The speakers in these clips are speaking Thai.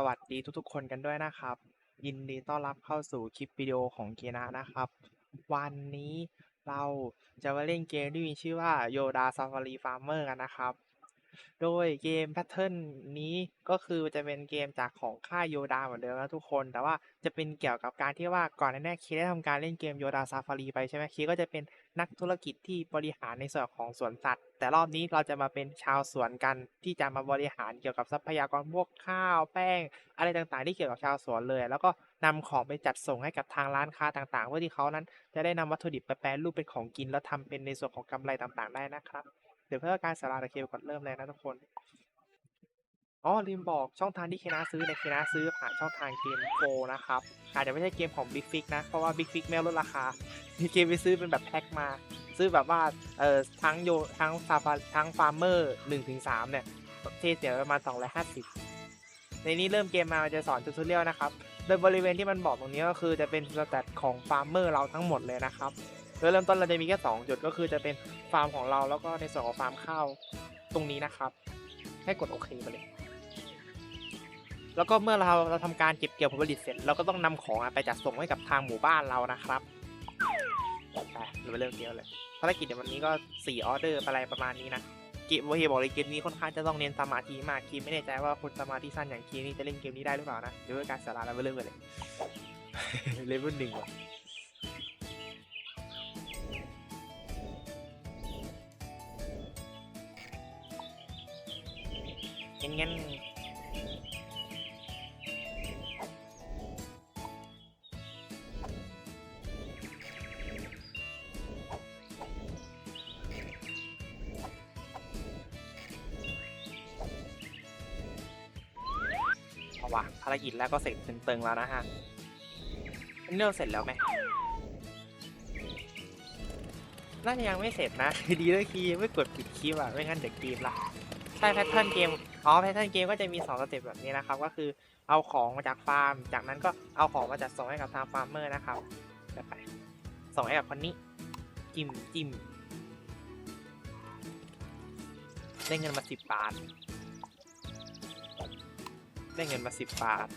สวัสดีทุกๆ คนกันด้วยนะครับ ยินดีต้อนรับเข้าสู่คลิปวิดีโอของเกนะนะครับ วันนี้เราจะมาเล่นเกมที่มีชื่อว่าโยดาซาฟารีฟาร์มเมอร์กันนะครับ โดยเกมแพทเทิร์นนี้ ก็คือจะเป็นเกมจากของค่ายโยดาเหมือนเดิมนะทุกคน แต่ว่าจะเป็นเกี่ยวกับการที่ว่าก่อนหน้านี้คีได้ทำการเล่นเกมโยดาซาฟารีไปใช่ไหมคีก็จะเป็นนักธุรกิจที่บริหารในส่วนของสวนสัตว์ แต่รอบนี้เราจะมาเป็นชาวสวนกันที่จะมาบริหารเกี่ยวกับทรัพยากรพวกข้าวแป้ง อะไรต่างๆ ที่เกี่ยวกับชาวสวนเลย แล้วก็นำของไปจัดส่งให้กับทางร้านค้าต่างๆ เพื่อที่เขานั้น จะได้นำวัตถุดิบไปแปรรูปเป็นของกินแล้วทำเป็นในส่วนของกำไรต่างๆ ได้นะครับ เดี๋ยวเพื่อการสาระตะเคกดเริ่มเลยนะทุกคน อ๋อลืมบอกช่องทางที่เคนาซื้อในเคนาซื้อผ่านช่องทางเกมโฟนะครับ อาจจะไม่ใช่เกมของ Big Fix นะ เพราะว่า Big Fix ไม่ลดราคา มีเกมไปซื้อเป็นแบบแพ็คมา ซื้อแบบว่า เอ่อ ทั้งโย ทั้งฟาร์ทั้งฟาร์มเมอร์หนึ่งถึงสามเนี่ยเทเสียประมาณสองร้อยห้าสิบในนี้เริ่มเกมมาจะสอนทูตเรียลนะครับ โดยบริเวณที่มันบอกตรงนี้ก็คือจะเป็นสแตทของฟาร์มเมอร์เราทั้งหมดเลยนะครับ โดยเริ่มต้นเราจะมีแค่สองจุดก็คือจะเป็นฟาร์มของเราแล้วก็ในส่วนของฟาร์มข้าวตรงนี้นะครับ ให้กดโอเคไปเลย แล้วก็เมื่อเราเราทำการเก็บเกี่ยวผลผลิตเสร็จเราก็ต้องนำของไปจัดส่งให้กับทางหมู่บ้านเรานะครับไปเราไปเริ่มเดียวเลยภารกิจในวันนี้ก็4ออเดอร์อะไรประมาณนี้นะเกมวเฮบอกเลยเกมนี้ค่อนข้างจะต้องเน้นสมาธิมากคีไม่แน่ใจว่าคนสมาธิสั้นอย่างคีนี่จะเล่นเกมนี้ได้หรือเปล่านะเดี๋ยวการสาระเราไปเริ่มกันเลยเลเวลหนึ่ง งั้นงั้นเอาวะภารกิจแรกก็เสร็จตึงๆแล้วนะฮะอันนี้เราเสร็จแล้วไหมน่าจะยังไม่เสร็จนะดีเลยคีไม่กดปิดคลิปอะ ไม่งั้นเด็กเกมละ ใช่แพทเทิร์นเกมอ๋อแพทเทิร์นเกมก็จะมี2สเต็ปแบบนี้นะครับ ก็คือเอาของมาจากฟาร์ม จากนั้นก็เอาของมาจัดส่งให้กับทางฟาร์มเมอร์นะครับแบบไปส่งให้กับคนนี้ จิ้มจิ้มได้เงินมาสิบบาท ได้เงินมาสิบบาท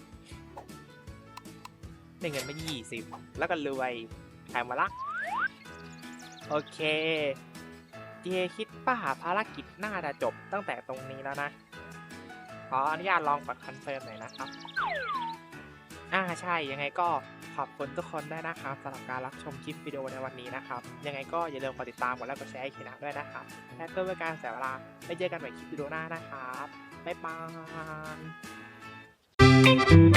ได้เงินมายี่สิบแล้วก็รวยขายมาละ โอเค เจคิดป่าภารกิจน่าจะจบตั้งแต่ตรงนี้แล้วนะ ขออนุญาตลองกดคอนเฟิร์มหน่อยนะครับ อ่าใช่ยังไงก็ขอบคุณทุกคนด้วยนะครับสำหรับการรับชมคลิปวิดีโอในวันนี้นะครับ ยังไงก็อย่าลืมกดติดตามกดไลค์กดแชร์ให้ขีนะด้วยนะครับ และเพื่อเป็นการเสียเวลาไปเจอกันใหม่คลิปวิดีโอหน้านะครับบ๊ายบาย